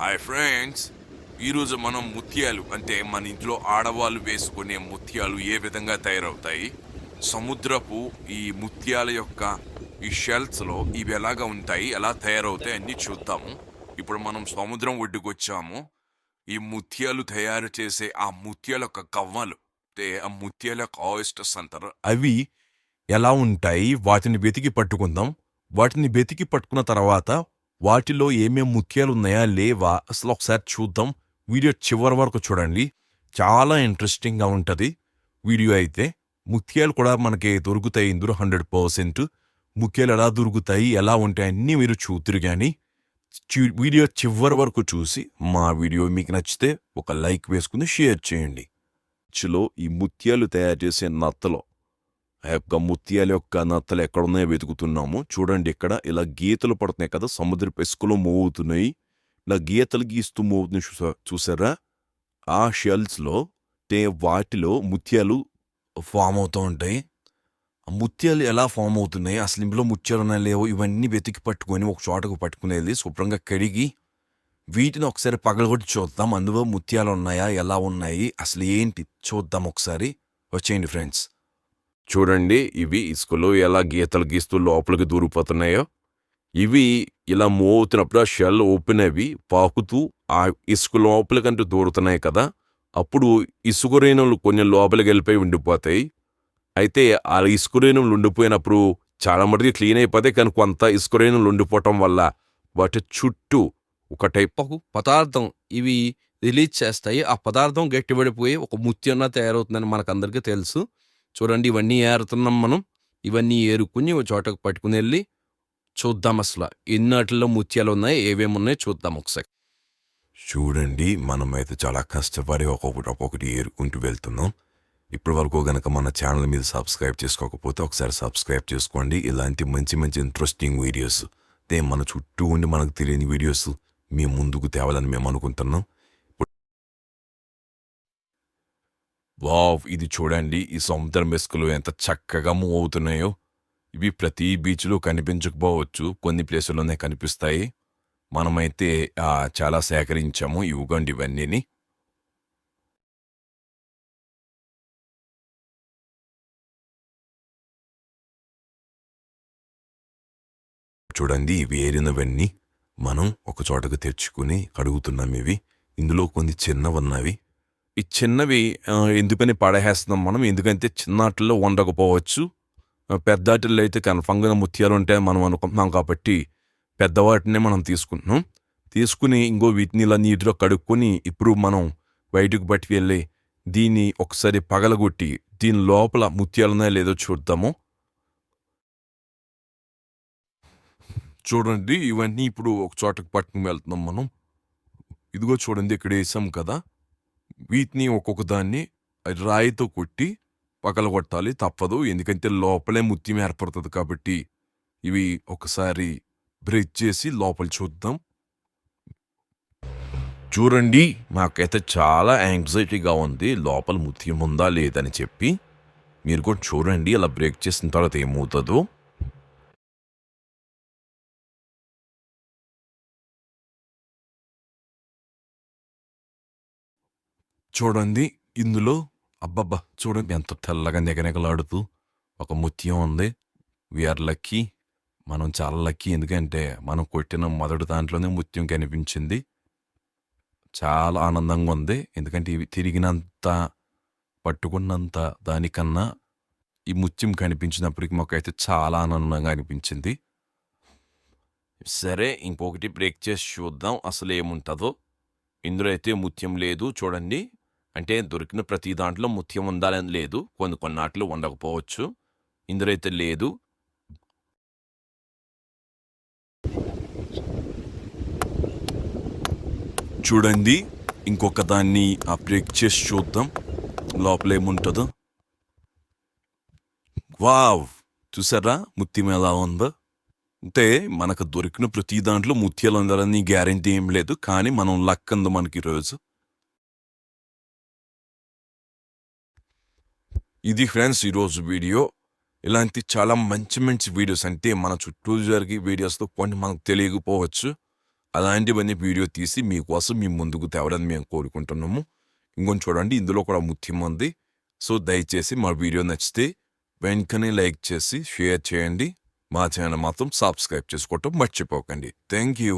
Hi friends ఈరోజు మనం ముత్యాలు అంటే మన ఇంట్లో ఆడవాళ్ళు వేసుకునే ముత్యాలు ఏ విధంగా తయారవుతాయి? సముద్రపు ఈ ముత్యాల యొక్క ఈ షెల్స్లో ఇవి ఎలాగా ఉంటాయి? ఎలా తయారవుతాయి? అన్నీ చూద్దాము. ఇప్పుడు మనం సముద్రం ఒడ్డుకు వచ్చాము ఈ ముత్యాలు తయారు చేసే ఆ ముత్యాల యొక్క కవ్వలు అంటే ఆ ముత్యాల యొక్క ఆయిస్టర్స్ అంటారు అవి ఎలా ఉంటాయి? వాటిని వెతికి పట్టుకుందాం. వాటిని వెతికి పట్టుకున్న తర్వాత వాటిలో ఏమేం ముత్యాలున్నాయా లేవా? అసలు ఒకసారి చూద్దాం. వీడియో చివరి వరకు చూడండి. చాలా ఇంట్రెస్టింగ్గా ఉంటుంది. వీడియో అయితే ముత్యాలు కూడా మనకి దొరుకుతాయి ఇందులో హండ్రెడ్ పర్సెంట్. ముత్యాలు ఎలా దొరుకుతాయి ఎలా ఉంటాయి అన్నీ మీరు చూతురు కానీ వీడియో చివరి వరకు చూసి మా వీడియో మీకు నచ్చితే ఒక లైక్ వేసుకుని షేర్ చేయండి. చిలో ఈ ముత్యాలు తయారు చేసే నత్తలో ఆ యొక్క ముత్యాల యొక్క నత్తలు ఎక్కడున్నాయో వెతుకుతున్నాము. చూడండి ఇక్కడ ఇలా గీతలు పడుతున్నాయి కదా సముద్ర పెసుకులు మూవ్ అవుతున్నాయి ఇలా గీతలు గీస్తూ మూవ్ అవుతున్నాయి చూసా చూసారా? ఆ షెల్స్లో తే వాటిలో ముత్యాలు ఫామ్ అవుతూ ఉంటాయి. ఆ ముత్యాలు ఎలా ఫామ్ అవుతున్నాయి? అసలు ఇంట్లో ముత్యాలు ఉన్నాయి లేవో ఇవన్నీ వెతికి పట్టుకొని ఒక చోటకు పట్టుకునేది శుభ్రంగా కడిగి వీటిని ఒకసారి పగలగొట్టి చూద్దాం. అందులో ముత్యాలు ఉన్నాయా? ఎలా ఉన్నాయి? అసలు ఏంటి? చూద్దాం ఒకసారి. వచ్చేయండి ఫ్రెండ్స్. చూడండి ఇవి ఇసుకలో ఎలా గీతలు గీస్తూ లోపలికి దూరిపోతున్నాయో. ఇవి ఇలా మూవ్ అవుతున్నప్పుడు ఆ షెల్ ఓపెన్ అవి పాకుతూ ఆ ఇసుక లోపలికంటూ దూరుతున్నాయి కదా. అప్పుడు ఇసుక రేణువులు కొన్ని లోపలికి వెళ్ళిపోయి ఉండిపోతాయి. అయితే ఆ ఇసుక రేణువులు ఉండిపోయినప్పుడు చాలా మటుకు క్లీన్ అయిపోతాయి కానీ కొంత ఇసుక రేణువులు ఉండిపోవటం వల్ల వాటి చుట్టూ ఒక టైప్ పదార్థం ఇవి రిలీజ్ చేస్తాయి. ఆ పదార్థం గట్టిపడిపోయి ఒక ముత్యంలా తయారవుతుందని మనకందరికీ తెలుసు. చూడండి ఇవన్నీ ఏరుతున్నాం మనం. ఇవన్నీ ఏరుకుని ఒక చోటకు పట్టుకుని వెళ్ళి చూద్దాం అసలు. ఎన్నాటిలో ముత్యాలు ఉన్నాయి ఏవేమి ఉన్నాయి చూద్దాం ఒకసారి. చూడండి మనమైతే చాలా కష్టపడి ఒక్కొక్కటి ఒక్కొక్కటి ఏరుకుంటూ వెళ్తున్నాం. ఇప్పటి వరకు గనక మన ఛానల్ మీద సబ్స్క్రైబ్ చేసుకోకపోతే ఒకసారి సబ్స్క్రైబ్ చేసుకోండి. ఇలాంటి మంచి మంచి ఇంట్రెస్టింగ్ వీడియోస్ దే మన చుట్టూ ఉండి మనకు తెలియని వీడియోస్ మీ ముందుకు తేవాలని మేము అనుకుంటున్నాం ఇప్పుడు- వావ్ ఇది చూడండి ఈ సముద్రం మెస్కులు ఎంత చక్కగా మూవ్ అవుతున్నాయో. ఇవి ప్రతి బీచ్లో కనిపించకపోవచ్చు కొన్ని ప్లేసుల్లోనే కనిపిస్తాయి. మనమైతే చాలా సేకరించాము ఇవ్వండి ఇవన్నీని. చూడండి ఇవి ఏరినవన్నీ మనం ఒక చోటకు తెచ్చుకుని కడుగుతున్నాం ఇవి. ఇందులో కొన్ని చిన్నవన్నవి. ఈ చిన్నవి ఎందుకని పడేస్తున్నాం మనం? ఎందుకంటే చిన్నాటిల్లో వండకపోవచ్చు పెద్దాటిల్లో అయితే కన్ఫామ్గా ముత్యాలు ఉంటాయి మనం అనుకుంటున్నాం కాబట్టి పెద్దవాటినే మనం తీసుకుంటున్నాం. తీసుకుని ఇంకో వీటిని ఇలా నీటిలో కడుక్కొని ఇప్పుడు మనం బయటకు పట్టి వెళ్ళి దీన్ని ఒకసారి పగలగొట్టి దీని లోపల ముత్యాలున్నాయో లేదో చూద్దాము. చూడండి ఇవన్నీ ఇప్పుడు ఒక చోటకు పట్టుకుని వెళ్తున్నాం మనం. ఇదిగో చూడండి ఇక్కడ వేసాం కదా. వీటిని ఒక్కొక్క దాన్ని రాయితో కొట్టి పగలగొట్టాలి తప్పదు. ఎందుకంటే లోపలే ముత్యం ఏర్పడుతుంది కాబట్టి ఇవి ఒకసారి బ్రేక్ చేసి లోపల చూద్దాం. చూడండి నాకైతే చాలా యాంగ్జైటీగా ఉంది. లోపల ముత్యం ఉందా లేదని చెప్పి. మీరు కూడా చూడండి అలా బ్రేక్ చేసిన తర్వాత ఏమవుతుందో. చూడండి. ఇందులో అబ్బబ్బా చూడండి ఎంత తెల్లగా నెగనెగలాడుతూ ఒక ముత్యం ఉంది. వీఆర్ లక్కీ మనం చాలా లక్కీ ఎందుకంటే మనం కొట్టిన మొదటి దాంట్లోనే ముత్యం కనిపించింది. చాలా ఆనందంగా ఉంది. ఎందుకంటే ఇవి తిరిగినంత పట్టుకున్నంత దానికన్నా ఈ ముత్యం కనిపించినప్పటికి మాకైతే చాలా ఆనందంగా అనిపించింది. సరే ఇంకొకటి బ్రేక్ చేసి చూద్దాం అసలు ఏముంటుందో ఇందులో అయితే ముత్యం లేదు. చూడండి. అంటే దొరికిన ప్రతి దాంట్లో ముత్యం ఉండాలని లేదు. కొన్ని కొన్నాట్లు ఉండకపోవచ్చు ఇందులో అయితే లేదు. చూడండి ఇంకొక దాన్ని ఆ బ్రేక్ చేసి చూద్దాం. లోపల ఏముంటుందో వావ్! చూసారా? ముత్యం ఎలా ఉందో. అంటే మనకు దొరికిన ప్రతి దాంట్లో ముత్యాలు ఉండాలని గ్యారంటీ ఏం లేదు. కానీ మనం లక్ ఉంది మనకి ఈరోజు ఇది ఫ్రెండ్స్ ఈరోజు వీడియో. ఇలాంటి చాలా మంచి మంచి వీడియోస్ అంటే మన చుట్టూ జరిగే వీడియోస్తో కొన్ని మనకు తెలియకపోవచ్చు. అలాంటివన్నీ వీడియో తీసి మీకోసం మీ ముందుకు తేవడం మేము కోరుకుంటున్నాము. ఇంకొంచెం చూడండి ఇందులో కూడా ముఖ్యం ఉంది. సో దయచేసి మా వీడియో నచ్చితే వెంటనే లైక్ చేసి షేర్ చేయండి. మా ఛానల్ మాత్రం సబ్స్క్రైబ్ చేసుకోవటం మర్చిపోకండి. Thank you